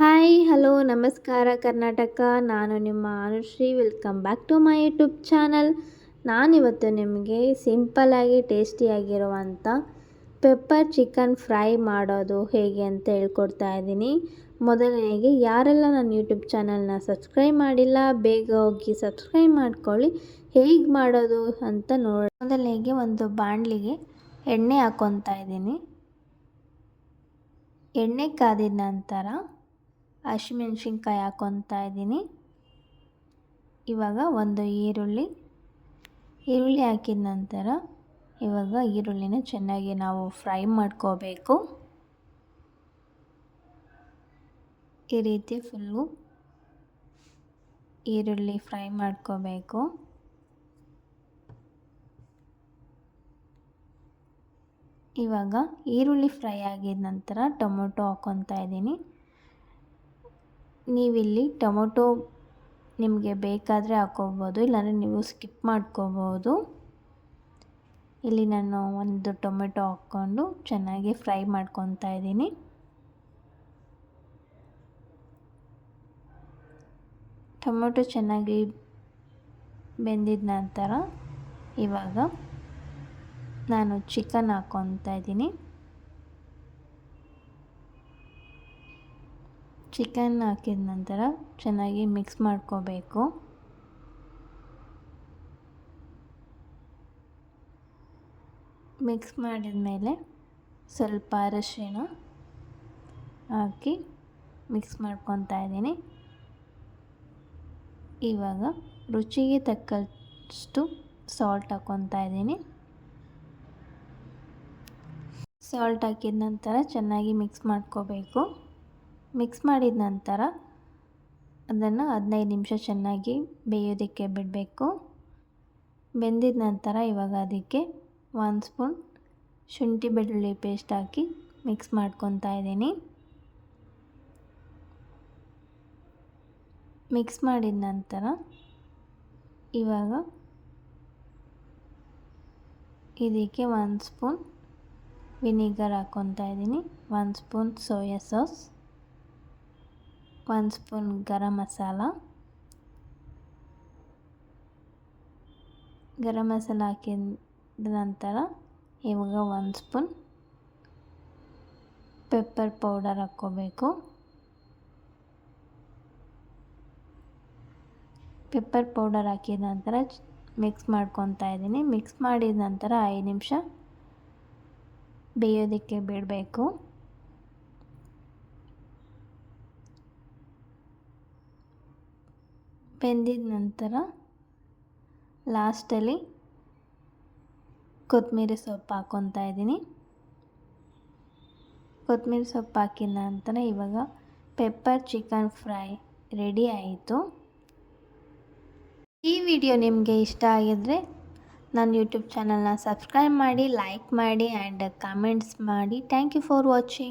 Hi, hello, ನಮಸ್ಕಾರ, ಕರ್ನಾಟಕ. ನಾನು ನಿಮ್ಮ Anushree. Welcome back to my YouTube channel ನಾನಿವತ್ತು ನಿಮಗೆ ಸಿಂಪಲ್ಲಾಗಿ ಟೇಸ್ಟಿಯಾಗಿರುವಂಥ ಪೆಪ್ಪರ್ ಚಿಕನ್ ಫ್ರೈ ಮಾಡೋದು ಹೇಗೆ ಅಂತ ಹೇಳ್ಕೊಡ್ತಾ ಇದ್ದೀನಿ. ಮೊದಲನೇಗೆ, ಯಾರೆಲ್ಲ ನನ್ನ ಯೂಟ್ಯೂಬ್ ಚಾನಲ್ನ ಸಬ್ಸ್ಕ್ರೈಬ್ ಮಾಡಿಲ್ಲ, ಬೇಗ ಹೋಗಿ ಸಬ್ಸ್ಕ್ರೈಬ್ ಮಾಡ್ಕೊಳ್ಳಿ. ಹೇಗೆ ಮಾಡೋದು ಅಂತ ನೋಡಿ ಮೊದಲನೇಗೆ ಒಂದು ಬಾಣಲಿಗೆ ಎಣ್ಣೆ ಹಾಕ್ಕೊತಾ ಇದ್ದೀನಿ. ಎಣ್ಣೆ ಕಾದಿದ ನಂತರ ಹಸಿಮೆಣ್ಸಿನ್ಕಾಯಿ ಹಾಕ್ಕೊತಾ ಇದ್ದೀನಿ. ಇವಾಗ ಒಂದು ಈರುಳ್ಳಿ. ಈರುಳ್ಳಿ ಹಾಕಿದ ನಂತರ ಇವಾಗ ಈರುಳ್ಳಿನ ಚೆನ್ನಾಗಿ ನಾವು ಫ್ರೈ ಮಾಡ್ಕೋಬೇಕು. ಈ ರೀತಿ ಫುಲ್ಲು ಈರುಳ್ಳಿ ಫ್ರೈ ಮಾಡ್ಕೋಬೇಕು. ಇವಾಗ ಈರುಳ್ಳಿ ಫ್ರೈ ಆಗಿದ ನಂತರ ಟೊಮೊಟೊ ಹಾಕ್ಕೊತಾ ಇದ್ದೀನಿ. ನೀವಿಲ್ಲಿ ಟೊಮೊಟೊ ನಿಮಗೆ ಬೇಕಾದರೆ ಹಾಕ್ಕೋಬೋದು, ಇಲ್ಲಾಂದರೆ ನೀವು ಸ್ಕಿಪ್ ಮಾಡ್ಕೋಬೋದು. ಇಲ್ಲಿ ನಾನು ಒಂದು ಟೊಮೆಟೊ ಹಾಕ್ಕೊಂಡು ಚೆನ್ನಾಗಿ ಫ್ರೈ ಮಾಡ್ಕೊತಾ ಇದ್ದೀನಿ. ಟೊಮೆಟೊ ಚೆನ್ನಾಗಿ ಬೆಂದಿದ ನಂತರ ಇವಾಗ ನಾನು ಚಿಕನ್ ಹಾಕ್ಕೊತಾ ಇದ್ದೀನಿ. ಚಿಕನ್ ಹಾಕಿದ ನಂತರ ಚೆನ್ನಾಗಿ ಮಿಕ್ಸ್ ಮಾಡ್ಕೋಬೇಕು. ಮಿಕ್ಸ್ ಮಾಡಿದ ಮೇಲೆ ಸ್ವಲ್ಪ ಅರಶಿನ ಹಾಕಿ ಮಿಕ್ಸ್ ಮಾಡ್ಕೊತಾ ಇದ್ದೀನಿ. ಇವಾಗ ರುಚಿಗೆ ತಕ್ಕಷ್ಟು ಸಾಲ್ಟ್ ಹಾಕೊತಾ ಇದ್ದೀನಿ. ಸಾಲ್ಟ್ ಹಾಕಿದ ನಂತರ ಚೆನ್ನಾಗಿ ಮಿಕ್ಸ್ ಮಾಡ್ಕೋಬೇಕು. ಮಿಕ್ಸ್ ಮಾಡಿದ ನಂತರ ಅದನ್ನು ಹದಿನೈದು ನಿಮಿಷ ಚೆನ್ನಾಗಿ ಬೇಯೋದಕ್ಕೆ ಬಿಡಬೇಕು. ಬೆಂದಿದ ನಂತರ ಇವಾಗ ಅದಕ್ಕೆ ಒಂದು ಸ್ಪೂನ್ ಶುಂಠಿ ಬೆಳ್ಳುಳ್ಳಿ ಪೇಸ್ಟ್ ಹಾಕಿ ಮಿಕ್ಸ್ ಮಾಡ್ಕೊತಾ ಇದ್ದೀನಿ. ಮಿಕ್ಸ್ ಮಾಡಿದ ನಂತರ ಇವಾಗ ಇದಕ್ಕೆ ಒಂದು ಸ್ಪೂನ್ ವಿನಿಗರ್ ಹಾಕ್ಕೊತಾ ಇದ್ದೀನಿ. ಒಂದು ಸ್ಪೂನ್ ಸೋಯಾ ಸಾಸ್. ಒಂದು ಸ್ಪೂನ್ ಗರಂ ಮಸಾಲ ಗರಂ ಮಸಾಲ ಹಾಕಿದ ನಂತರ ಇವಾಗ ಒಂದು ಸ್ಪೂನ್ ಪೆಪ್ಪರ್ ಪೌಡರ್ ಹಾಕ್ಕೋಬೇಕು. ಪೆಪ್ಪರ್ ಪೌಡರ್ ಹಾಕಿದ ನಂತರ ಮಿಕ್ಸ್ ಮಾಡ್ಕೊತಾ ಇದ್ದೀನಿ. ಮಿಕ್ಸ್ ಮಾಡಿದ ನಂತರ ಐದು ನಿಮಿಷ ಬೇಯೋದಕ್ಕೆ ಬಿಡಬೇಕು. ಬೆಂದಿದ ನಂತರ ಲಾಸ್ಟಲ್ಲಿ ಕೊತ್ತಂಬರಿ ಸೊಪ್ಪು ಹಾಕ್ಕೊತಾ ಇದ್ದೀನಿ. ಕೊತ್ತಂಬರಿ ಸೊಪ್ಪು ಹಾಕಿದ ನಂತರ ಇವಾಗ ಪೆಪ್ಪರ್ ಚಿಕನ್ ಫ್ರೈ ರೆಡಿ ಆಯಿತು. ಈ ವಿಡಿಯೋ ನಿಮಗೆ ಇಷ್ಟ ಆಗಿದ್ರೆ ನನ್ನ ಯೂಟ್ಯೂಬ್ ಚಾನಲ್ನ ಸಬ್ಸ್ಕ್ರೈಬ್ ಮಾಡಿ, ಲೈಕ್ ಮಾಡಿ, ಆ್ಯಂಡ್ ಕಾಮೆಂಟ್ಸ್ ಮಾಡಿ. Thank you for watching.